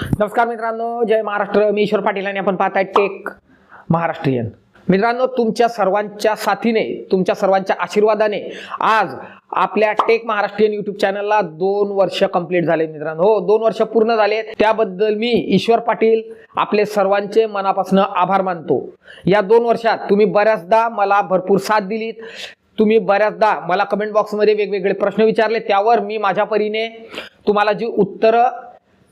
नमस्कार मित्रांनो जय महाराष्ट्र. मी ईश्वर पाटील आणि आपण पाहताय टेक महाराष्ट्रीयन. मित्रांनो तुमच्या सर्वांच्या साथीने तुमच्या सर्वांच्या आशीर्वादाने आज आपल्या टेक महाराष्ट्रीयन युट्यूब चॅनलला दोन वर्ष कंप्लीट झाले मित्रांनो. हो दोन वर्ष पूर्ण झाले त्याबद्दल मी ईश्वर पाटील आपले सर्वांचे मनापासून आभार मानतो. या दोन वर्षात तुम्ही बऱ्याचदा मला भरपूर साथ दिलीत. तुम्ही बऱ्याचदा मला कमेंट बॉक्समध्ये वेगवेगळे प्रश्न विचारले. त्यावर मी माझ्या परीने तुम्हाला जी उत्तरं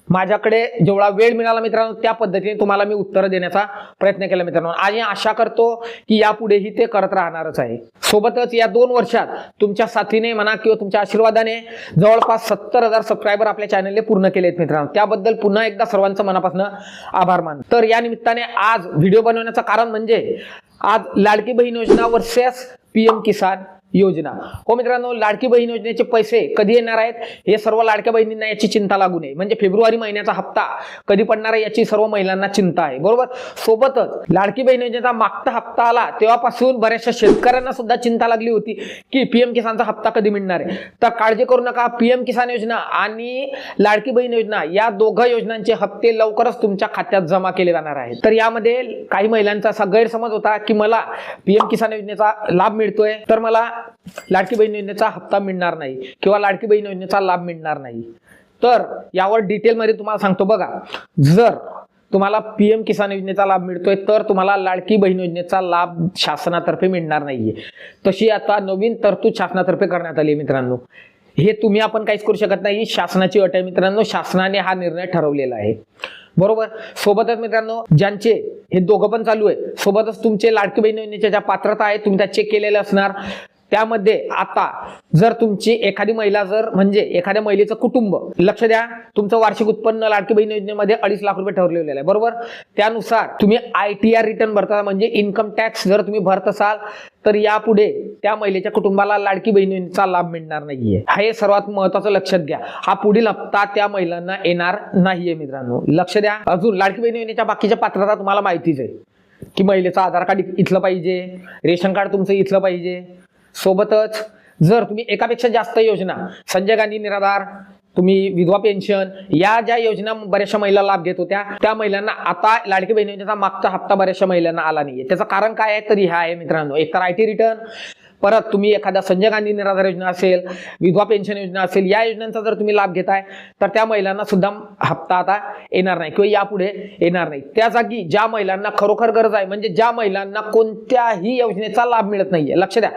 माझ्याकडे जेवढा वेळ मिळाला मित्रांनो त्या पद्धतीने तुम्हाला मी उत्तरं देण्याचा प्रयत्न केला मित्रांनो. आणि आशा करतो की यापुढेही ते करत राहणारच आहे. सोबतच या दोन वर्षात तुमच्या साथीने म्हणा किंवा तुमच्या आशीर्वादाने जवळपास सत्तर हजार सबस्क्रायबर आपल्या चॅनलने पूर्ण केले आहेत मित्रांनो. त्याबद्दल पुन्हा एकदा सर्वांचं मनापासून आभार मान. तर या निमित्ताने आज व्हिडिओ बनवण्याचं कारण म्हणजे आज लाडकी बहीण योजना वर्सेस पीएम किसान योजना. हो मित्रांनो लाडकी बहीण योजनेचे पैसे कधी येणार आहेत? हे सर्व लाडक्या बहिणींना याची चिंता लागू नये. म्हणजे फेब्रुवारी महिन्याचा हप्ता कधी पडणार आहे याची सर्व महिलांना चिंता आहे. बरोबर? सोबतच लाडकी बहीण योजनेचा मागचा हप्ता आला तेव्हापासून बऱ्याचशा शेतकऱ्यांना सुद्धा चिंता लागली होती की पीएम किसानचा हप्ता कधी मिळणार आहे? तर काळजी करू नका. पीएम किसान योजना आणि लाडकी बहीण योजना या दोघं योजनांचे हप्ते लवकरच तुमच्या खात्यात जमा केले जाणार आहेत. तर यामध्ये काही महिलांचा असा गैरसमज होता की मला पीएम किसान योजनेचा लाभ मिळतोय. तर मला लाडकी बहीण योजनेचा हप्ता मिळणार नाही किंवा लाडकी बहीण योजनेचा लाभ मिळणार नाही. तर यावर डिटेलमध्ये तुम्हाला सांगतो बघा. जर तुम्हाला पीएम किसान योजनेचा लाभ मिळतोय तर तुम्हाला लाडकी बहीण योजनेचा लाभ शासनातर्फे मिळणार नाहीये. तशी आता नवीन तरतूद शासनातर्फे करण्यात आली आहे मित्रांनो. हे तुम्ही आपण काहीच करू शकत नाही. शासनाची अट आहे मित्रांनो. शासनाने हा निर्णय ठरवलेला आहे. बरोबर? सोबतच मित्रांनो ज्यांचे हे दोघं पण चालू आहे सोबतच तुमचे लाडकी बहीण योजनेच्या ज्या पात्रता आहे तुम्ही त्या चेक केलेल्या असणार. त्यामध्ये आता जर तुमची एखादी महिला जर म्हणजे एखाद्या महिलेचं कुटुंब लक्ष द्या तुमचं वार्षिक उत्पन्न लाडकी बहीण योजनेमध्ये अडीच लाख रुपये ठरलेलं आहे बरोबर? त्यानुसार तुम्ही आय टी आर रिटर्न भरता म्हणजे इन्कम टॅक्स जर तुम्ही भरत असाल तर यापुढे त्या महिलेच्या कुटुंबाला लाडकी बहीण लाभ मिळणार नाहीये. हे सर्वात महत्वाचं लक्षात घ्या. हा पुढील हप्ता त्या महिलांना येणार नाहीये मित्रांनो. लक्ष द्या. अजून लाडकी बहीण योजनेच्या बाकीच्या पात्रता तुम्हाला माहितीच आहे की महिलेचं आधार कार्ड इथलं पाहिजे रेशन कार्ड तुमचं इथलं पाहिजे. सोबतच जर तुम्ही एकापेक्षा जास्त योजना संजय गांधी निराधार तुम्ही विधवा पेन्शन या ज्या योजना बऱ्याचशा महिला लाभ घेत होत्या त्या महिलांना आता लाडकी बहिणीचा मागचा हप्ता बऱ्याचशा महिलांना आला नाहीये. त्याचं कारण काय आहे? तरी ह्या आहे मित्रांनो. एक तर आय टी रिटर्न परत तुम्ही एखाद्या संजय गांधी निराधार योजना असेल विधवा पेन्शन योजना असेल या योजनांचा जर तुम्ही लाभ घेताय तर त्या महिलांना सुद्धा हप्ता आता येणार नाही किंवा यापुढे येणार नाही. त्या जागी ज्या महिलांना खरोखर गरज आहे म्हणजे ज्या महिलांना कोणत्याही योजनेचा लाभ मिळत नाहीये. लक्ष द्या.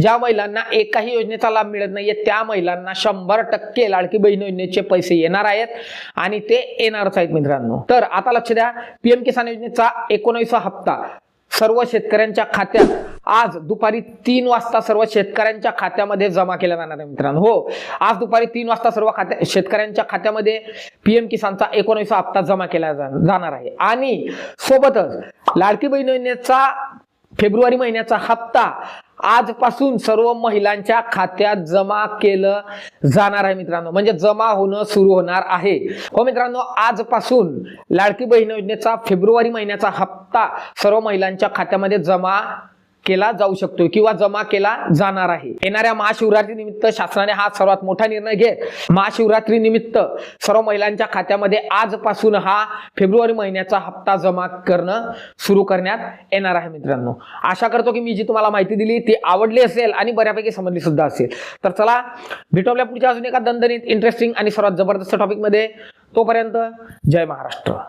ज्या महिलांना एकाही योजनेचा लाभ मिळत नाहीये त्या महिलांना शंभर टक्के लाडकी बहीण योजनेचे पैसे येणार आहेत आणि ते येणारच आहेत मित्रांनो. तर आता लक्ष द्या. पीएम किसान योजनेचा एकोणवीसा हप्ता सर्व शेतकऱ्यांच्या खात्यात आज दुपारी तीन वाजता सर्व शेतकऱ्यांच्या खात्यामध्ये जमा केला जाणार आहे मित्रांनो. हो आज दुपारी तीन वाजता सर्व खात्या शेतकऱ्यांच्या खात्यामध्ये पीएम किसानचा एकोणीसा हप्ता जमा केला जा- जाणार आहे. आणि सोबतच लाडकी बहीण योजनेचा फेब्रुवारी महिन्याचा हप्ता आजपासून सर्व महिलांच्या खात्यात जमा केलं जाणार आहे मित्रांनो. म्हणजे जमा होणं सुरू होणार आहे. हो मित्रांनो आजपासून लाडकी बहीण योजनेचा फेब्रुवारी महिन्याचा हप्ता सर्व महिलांच्या खात्यामध्ये जमा केला जाऊ शकतो किंवा जमा केला जाणार आहे. येणाऱ्या महाशिवरात्री निमित्त शासनाने हा सर्वात मोठा निर्णय घेत महाशिवरात्री निमित्त सर्व महिलांच्या खात्यामध्ये आजपासून हा फेब्रुवारी महिन्याचा हप्ता जमा करणं सुरू करण्यात येणार आहे मित्रांनो. आशा करतो की मी जी तुम्हाला माहिती दिली ती आवडली असेल आणि बऱ्यापैकी समजली सुद्धा असेल. तर चला भेटू आपल्या पुढच्या अजून एका दणदणीत इंटरेस्टिंग आणि सर्वात जबरदस्त टॉपिकमध्ये तोपर्यंत जय महाराष्ट्र.